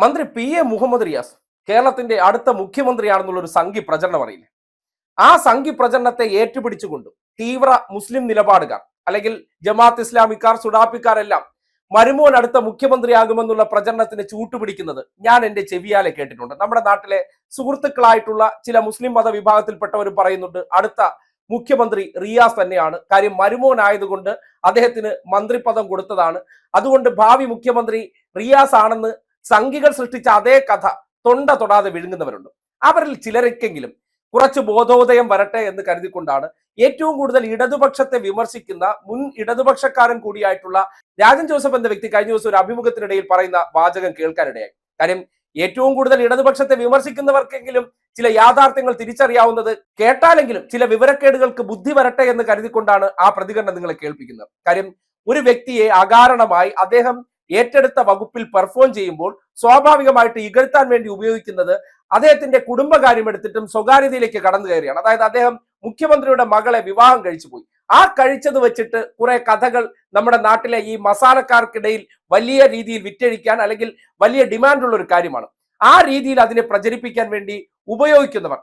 മന്ത്രി P A Muhammad Riyas കേരളത്തിന്റെ അടുത്ത മുഖ്യമന്ത്രിയാണെന്നുള്ള ഒരു സംഘി പ്രചരണം അറിയില്ലേ? ആ സംഘി പ്രചരണത്തെ ഏറ്റുപിടിച്ചുകൊണ്ട് തീവ്ര മുസ്ലിം നിലപാടുകാർ അല്ലെങ്കിൽ ജമാഅത്ത് ഇസ്ലാമിക്കാർ സുഡാപ്പിക്കാരെല്ലാം മരുമോൻ അടുത്ത മുഖ്യമന്ത്രിയാകുമെന്നുള്ള പ്രചരണത്തിന് ചൂട്ടുപിടിക്കുന്നത് ഞാൻ എന്റെ ചെവിയാലെ കേട്ടിട്ടുണ്ട്. നമ്മുടെ നാട്ടിലെ സുഹൃത്തുക്കളായിട്ടുള്ള ചില മുസ്ലിം മത വിഭാഗത്തിൽപ്പെട്ടവർ പറയുന്നുണ്ട് അടുത്ത മുഖ്യമന്ത്രി റിയാസ് തന്നെയാണ്. കാര്യം മരുമോൻ ആയതുകൊണ്ട് അദ്ദേഹത്തിന് മന്ത്രിപദം കൊടുത്തതാണ്. അതുകൊണ്ട് ഭാവി മുഖ്യമന്ത്രി റിയാസ് ആണെന്ന് സംഘികൾ സൃഷ്ടിച്ച അതേ കഥ തൊണ്ട തൊടാതെ വിഴുങ്ങുന്നവരുണ്ട്. അവരിൽ ചിലരൊക്കെങ്കിലും കുറച്ച് ബോധോദയം വരട്ടെ എന്ന് കരുതിക്കൊണ്ടാണ് ഏറ്റവും കൂടുതൽ ഇടതുപക്ഷത്തെ വിമർശിക്കുന്ന മുൻ ഇടതുപക്ഷക്കാരൻ കൂടിയായിട്ടുള്ള രാജൻ ജോസഫ് എന്ന വ്യക്തി കഴിഞ്ഞ ദിവസം ഒരു അഭിമുഖത്തിനിടയിൽ പറയുന്ന വാചകം കേൾക്കാനിടയായി. കാര്യം ഏറ്റവും കൂടുതൽ ഇടതുപക്ഷത്തെ വിമർശിക്കുന്നവർക്കെങ്കിലും ചില യാഥാർത്ഥ്യങ്ങൾ തിരിച്ചറിയാവുന്നത് കേട്ടാലെങ്കിലും ചില വിവരക്കേടുകൾക്ക് ബുദ്ധി വരട്ടെ എന്ന് കരുതിക്കൊണ്ടാണ് ആ പ്രതികരണം നിങ്ങളെ കേൾപ്പിക്കുന്നത്. കാര്യം ഒരു വ്യക്തിയെ അകാരണമായി അദ്ദേഹം ഏറ്റെടുത്ത വകുപ്പിൽ പെർഫോം ചെയ്യുമ്പോൾ സ്വാഭാവികമായിട്ട് ഇകഴ്ത്താൻ വേണ്ടി ഉപയോഗിക്കുന്നത് അദ്ദേഹത്തിന്റെ കുടുംബകാര്യം എടുത്തിട്ടും സ്വകാര്യതയിലേക്ക് കടന്നു കയറിയാണ്. അതായത് അദ്ദേഹം മുഖ്യമന്ത്രിയുടെ മകളെ വിവാഹം കഴിച്ചു പോയി. ആ കഴിച്ചത് വെച്ചിട്ട് കുറെ കഥകൾ നമ്മുടെ നാട്ടിലെ ഈ മസാലക്കാർക്കിടയിൽ വലിയ രീതിയിൽ വിറ്റഴിക്കാൻ അല്ലെങ്കിൽ വലിയ ഡിമാൻഡുള്ള ഒരു കാര്യമാണ്. ആ രീതിയിൽ അതിനെ പ്രചരിപ്പിക്കാൻ വേണ്ടി ഉപയോഗിക്കുന്നവർ